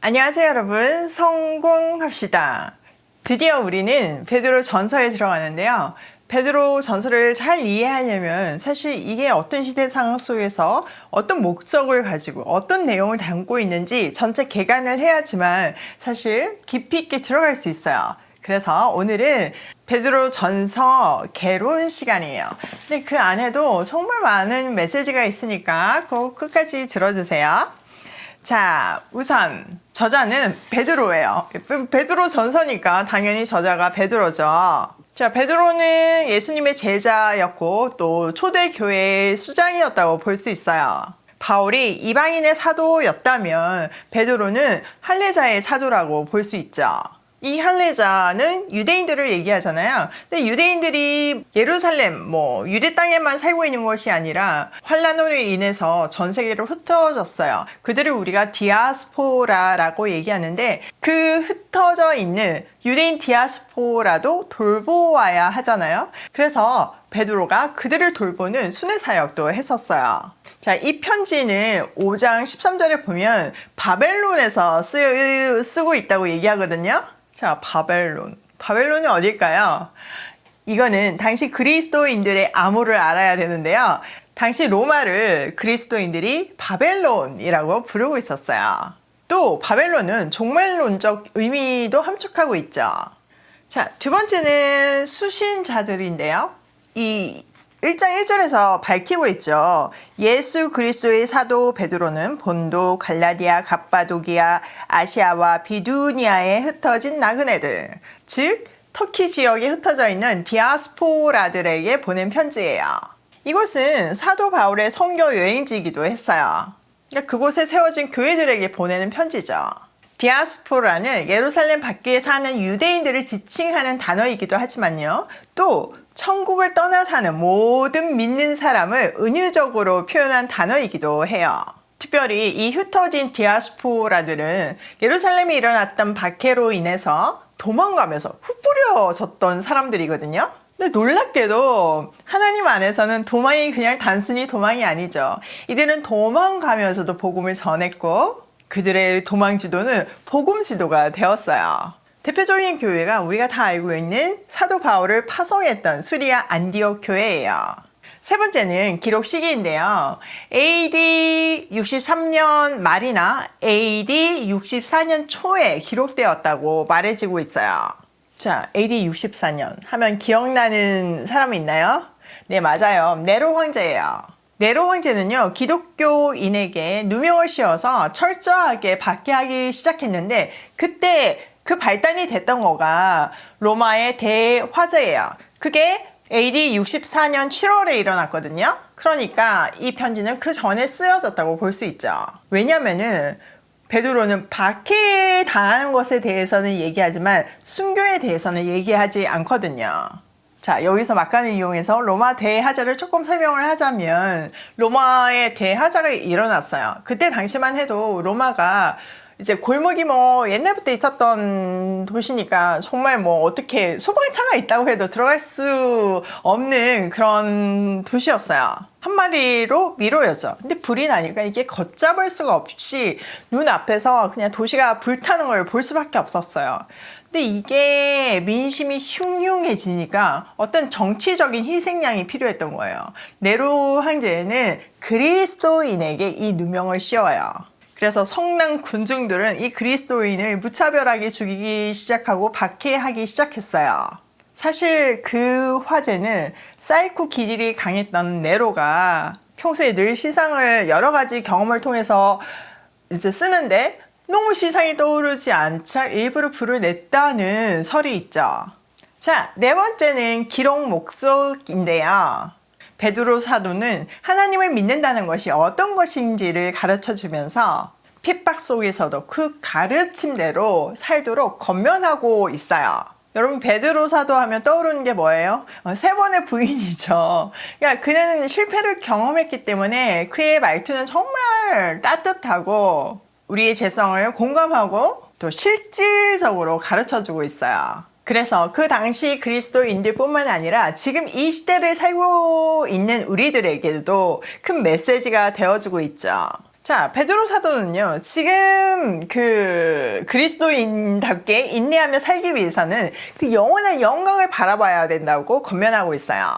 안녕하세요 여러분 성공합시다 드디어 우리는 베드로 전서에 들어가는데요 베드로 전서를 잘 이해하려면 사실 이게 어떤 시대 상황 속에서 어떤 목적을 가지고 어떤 내용을 담고 있는지 전체 개관을 해야지만 사실 깊이 있게 들어갈 수 있어요 그래서 오늘은 베드로 전서 개론 시간이에요. 근데 그 안에도 정말 많은 메시지가 있으니까 꼭 끝까지 들어주세요. 자, 우선 저자는 베드로예요. 베드로 전서니까 당연히 저자가 베드로죠. 자, 베드로는 예수님의 제자였고 또 초대 교회의 수장이었다고 볼 수 있어요. 바울이 이방인의 사도였다면 베드로는 할례자의 사도라고 볼 수 있죠. 이 할례자는 유대인들을 얘기하잖아요. 근데 유대인들이 예루살렘, 뭐 유대 땅에만 살고 있는 것이 아니라 환란으로 인해서 전 세계로 흩어졌어요. 그들을 우리가 디아스포라라고 얘기하는데 그 흩어져 있는 유대인 디아스포라도 돌보아야 하잖아요. 그래서 베드로가 그들을 돌보는 순회 사역도 했었어요. 자, 이 편지는 5장 13절에 보면 바벨론에서 쓰, 쓰고 있다고 얘기하거든요. 자, 바벨론. 바벨론이 어딜까요? 이거는 당시 그리스도인들의 암호를 알아야 되는데요. 당시 로마를 그리스도인들이 바벨론이라고 부르고 있었어요. 또 바벨론은 종말론적 의미도 함축하고 있죠. 자, 두 번째는 수신자들인데요. 이 1장 1절에서 밝히고 있죠. 예수 그리스도의 사도 베드로는 본도, 갈라디아, 갑바도기아, 아시아와 비두니아에 흩어진 나그네들, 즉 터키 지역에 흩어져 있는 디아스포라들에게 보낸 편지예요. 이곳은 사도 바울의 선교 여행지이기도 했어요. 그러니까 그곳에 세워진 교회들에게 보내는 편지죠. 디아스포라는 예루살렘 밖에 사는 유대인들을 지칭하는 단어이기도 하지만요. 또 천국을 떠나 사는 모든 믿는 사람을 은유적으로 표현한 단어이기도 해요. 특별히 이 흩어진 디아스포라들은 예루살렘에 일어났던 박해로 인해서 도망가면서 흩뿌려졌던 사람들이거든요. 근데 놀랍게도 하나님 안에서는 도망이 그냥 단순히 도망이 아니죠. 이들은 도망가면서도 복음을 전했고 그들의 도망 지도는 복음 지도가 되었어요. 대표적인 교회가 우리가 다 알고 있는 사도 바울을 파송했던 수리아 안디옥 교회예요. 세 번째는 기록 시기인데요. AD 63년 말이나 AD 64년 초에 기록되었다고 말해지고 있어요. 자, AD 64년 하면 기억나는 사람이 있나요? 네, 맞아요. 네로 황제예요. 네로 황제는요, 기독교인에게 누명을 씌워서 철저하게 박해하기 시작했는데, 그때 그 발단이 됐던 거가 로마의 대화재예요. 그게 AD 64년 7월에 일어났거든요. 그러니까 이 편지는 그 전에 쓰여졌다고 볼 수 있죠. 왜냐면은 베드로는 박해 당하는 것에 대해서는 얘기하지만 순교에 대해서는 얘기하지 않거든요. 자, 여기서 막간을 이용해서 로마 대하자를 조금 설명을 하자면 로마의 대하자가 일어났어요. 그때 당시만 해도 로마가 이제 골목이 뭐 옛날부터 있었던 도시니까 정말 뭐 어떻게 소방차가 있다고 해도 들어갈 수 없는 그런 도시였어요. 한마디로 미로였죠. 근데 불이 나니까 이게 걷잡을 수가 없이 눈앞에서 그냥 도시가 불타는 걸 볼 수밖에 없었어요. 근데 이게 민심이 흉흉해지니까 어떤 정치적인 희생양이 필요했던 거예요. 네로 황제는 그리스도인에게 이 누명을 씌워요. 그래서 성난 군중들은 이 그리스도인을 무차별하게 죽이기 시작하고 박해하기 시작했어요. 사실 그 화제는 사이코 기질이 강했던 네로가 평소에 늘 시상을 여러 가지 경험을 통해서 이제 쓰는데 너무 시상이 떠오르지 않자 일부러 불을 냈다는 설이 있죠. 자, 네 번째는 기록 목적인데요. 베드로 사도는 하나님을 믿는다는 것이 어떤 것인지를 가르쳐 주면서 핍박 속에서도 그 가르침대로 살도록 건면하고 있어요. 여러분 베드로 사도 하면 떠오르는 게 뭐예요? 어, 세 번의 부인이죠. 그러니까 그는 실패를 경험했기 때문에 그의 말투는 정말 따뜻하고 우리의 재성을 공감하고 또 실질적으로 가르쳐 주고 있어요. 그래서 그 당시 그리스도인들 뿐만 아니라 지금 이 시대를 살고 있는 우리들에게도 큰 메시지가 되어주고 있죠. 자, 베드로 사도는요, 지금 그 그리스도인답게 인내하며 살기 위해서는 그 영원한 영광을 바라봐야 된다고 권면하고 있어요.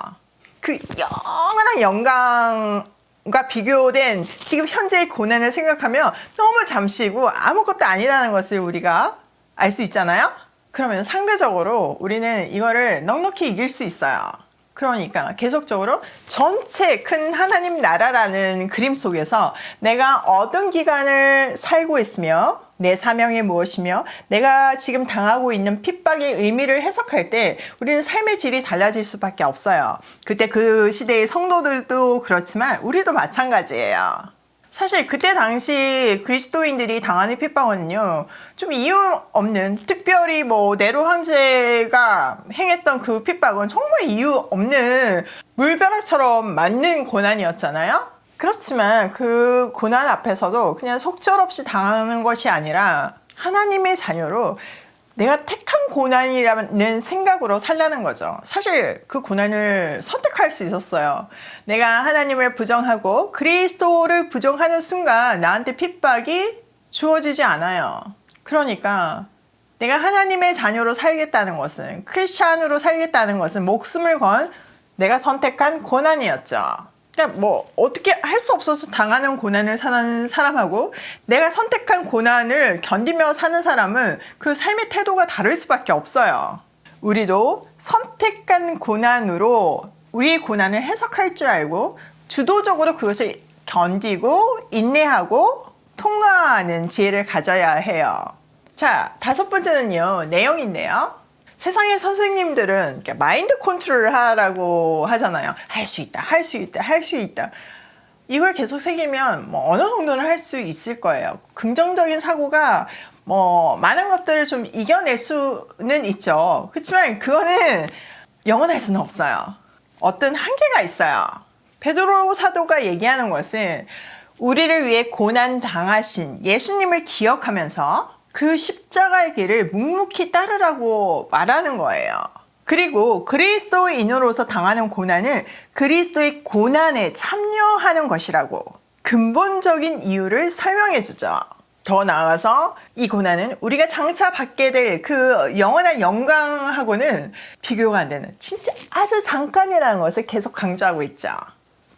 그 영원한 영광과 비교된 지금 현재의 고난을 생각하면 너무 잠시고 아무것도 아니라는 것을 우리가 알 수 있잖아요? 그러면 상대적으로 우리는 이거를 넉넉히 이길 수 있어요. 그러니까 계속적으로 전체 큰 하나님 나라라는 그림 속에서 내가 어떤 기간을 살고 있으며 내 사명이 무엇이며 내가 지금 당하고 있는 핍박의 의미를 해석할 때 우리는 삶의 질이 달라질 수밖에 없어요. 그때 그 시대의 성도들도 그렇지만 우리도 마찬가지예요. 사실 그때 당시 그리스도인들이 당하는 핍박은요, 좀 이유 없는, 특별히 뭐, 네로 황제가 행했던 그 핍박은 정말 이유 없는 물벼락처럼 맞는 고난이었잖아요? 그렇지만 그 고난 앞에서도 그냥 속절없이 당하는 것이 아니라 하나님의 자녀로 내가 택한 고난이라는 생각으로 살라는 거죠. 사실 그 고난을 선택할 수 있었어요. 내가 하나님을 부정하고 그리스도를 부정하는 순간 나한테 핍박이 주어지지 않아요. 그러니까 내가 하나님의 자녀로 살겠다는 것은 크리스찬으로 살겠다는 것은 목숨을 건 내가 선택한 고난이었죠. 그러니까 뭐 어떻게 할 수 없어서 당하는 고난을 사는 사람하고 내가 선택한 고난을 견디며 사는 사람은 그 삶의 태도가 다를 수밖에 없어요. 우리도 선택한 고난으로 우리의 고난을 해석할 줄 알고 주도적으로 그것을 견디고 인내하고 통과하는 지혜를 가져야 해요. 자, 다섯 번째는요, 내용인데요. 세상의 선생님들은 마인드 컨트롤을 하라고 하잖아요. 할 수 있다, 할 수 있다, 할 수 있다. 이걸 계속 새기면 뭐 어느 정도는 할 수 있을 거예요. 긍정적인 사고가 뭐 많은 것들을 좀 이겨낼 수는 있죠. 그렇지만 그거는 영원할 수는 없어요. 어떤 한계가 있어요. 베드로 사도가 얘기하는 것은 우리를 위해 고난 당하신 예수님을 기억하면서 그 십자가의 길을 묵묵히 따르라고 말하는 거예요. 그리고 그리스도인으로서 당하는 고난은 그리스도의 고난에 참여하는 것이라고 근본적인 이유를 설명해 주죠. 더 나아가서 이 고난은 우리가 장차 받게 될 그 영원한 영광하고는 비교가 안 되는 진짜 아주 잠깐이라는 것을 계속 강조하고 있죠.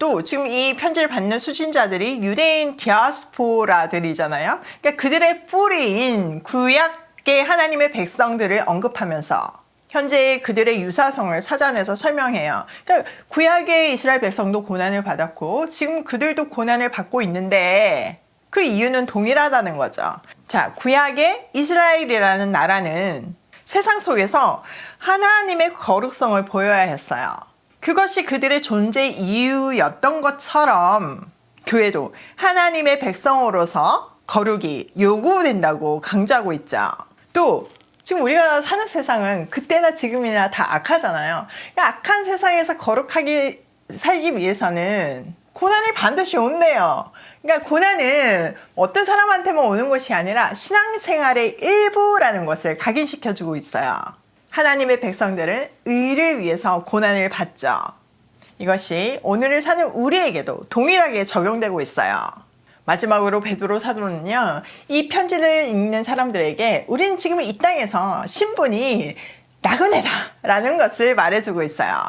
또 지금 이 편지를 받는 수신자들이 유대인 디아스포라들이잖아요. 그러니까 그들의 뿌리인 구약의 하나님의 백성들을 언급하면서 현재 그들의 유사성을 찾아내서 설명해요. 그러니까 구약의 이스라엘 백성도 고난을 받았고 지금 그들도 고난을 받고 있는데 그 이유는 동일하다는 거죠. 자, 구약의 이스라엘이라는 나라는 세상 속에서 하나님의 거룩성을 보여야 했어요. 그것이 그들의 존재 이유였던 것처럼 교회도 하나님의 백성으로서 거룩이 요구된다고 강조하고 있죠. 또 지금 우리가 사는 세상은 그때나 지금이나 다 악하잖아요. 악한 세상에서 거룩하게 살기 위해서는 고난이 반드시 온대요. 그러니까 고난은 어떤 사람한테만 오는 것이 아니라 신앙생활의 일부라는 것을 각인시켜주고 있어요. 하나님의 백성들은 의를 위해서 고난을 받죠. 이것이 오늘을 사는 우리에게도 동일하게 적용되고 있어요. 마지막으로 베드로 사도는요, 이 편지를 읽는 사람들에게 우리는 지금 이 땅에서 신분이 나그네다! 라는 것을 말해주고 있어요.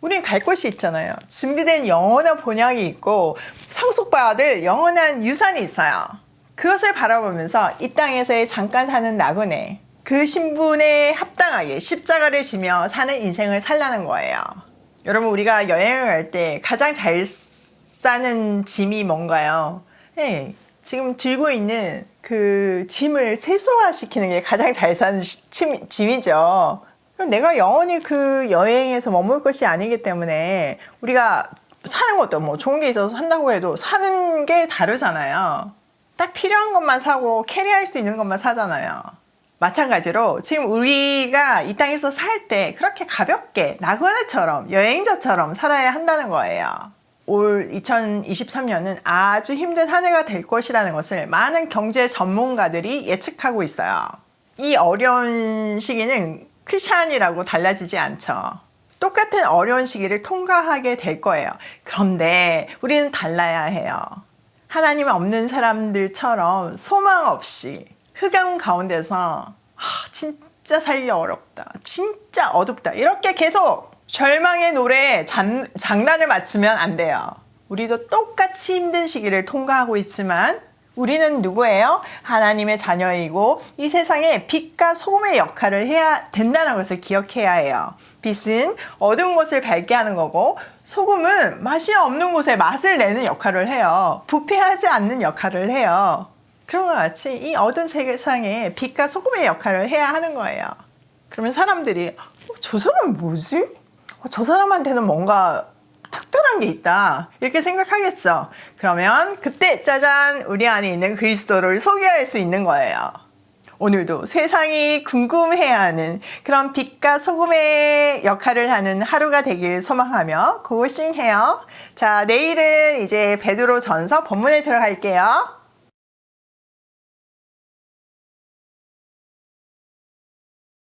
우리는 갈 곳이 있잖아요. 준비된 영원한 본향이 있고 상속받을 영원한 유산이 있어요. 그것을 바라보면서 이 땅에서의 잠깐 사는 나그네, 그 신분에 합당하게 십자가를 지며 사는 인생을 살라는 거예요. 여러분 우리가 여행을 갈 때 가장 잘 싸는 짐이 뭔가요? 네, 지금 들고 있는 그 짐을 최소화시키는 게 가장 잘 사는 짐이죠. 내가 영원히 그 여행에서 머물 것이 아니기 때문에 우리가 사는 것도 뭐 좋은 게 있어서 산다고 해도 사는 게 다르잖아요. 딱 필요한 것만 사고 캐리할 수 있는 것만 사잖아요. 마찬가지로 지금 우리가 이 땅에서 살 때 그렇게 가볍게 나그네처럼 여행자처럼 살아야 한다는 거예요. 올 2023년은 아주 힘든 한 해가 될 것이라는 것을 많은 경제 전문가들이 예측하고 있어요. 이 어려운 시기는 크리스찬이라고 달라지지 않죠. 똑같은 어려운 시기를 통과하게 될 거예요. 그런데 우리는 달라야 해요. 하나님 없는 사람들처럼 소망 없이 흑암 가운데서 아, 진짜 살기 어렵다. 진짜 어둡다. 이렇게 계속 절망의 노래에 장, 장단을 맞추면 안 돼요. 우리도 똑같이 힘든 시기를 통과하고 있지만 우리는 누구예요? 하나님의 자녀이고 이 세상에 빛과 소금의 역할을 해야 된다는 것을 기억해야 해요. 빛은 어두운 곳을 밝게 하는 거고 소금은 맛이 없는 곳에 맛을 내는 역할을 해요. 부패하지 않는 역할을 해요. 그런 것 같이 이 어두운 세상에 빛과 소금의 역할을 해야 하는 거예요. 그러면 사람들이 어, 저 사람 뭐지? 어, 저 사람한테는 뭔가 특별한 게 있다. 이렇게 생각하겠죠. 그러면 그때 짜잔 우리 안에 있는 그리스도를 소개할 수 있는 거예요. 오늘도 세상이 궁금해하는 그런 빛과 소금의 역할을 하는 하루가 되길 소망하며 고싱해요. 자, 내일은 이제 베드로 전서 본문에 들어갈게요.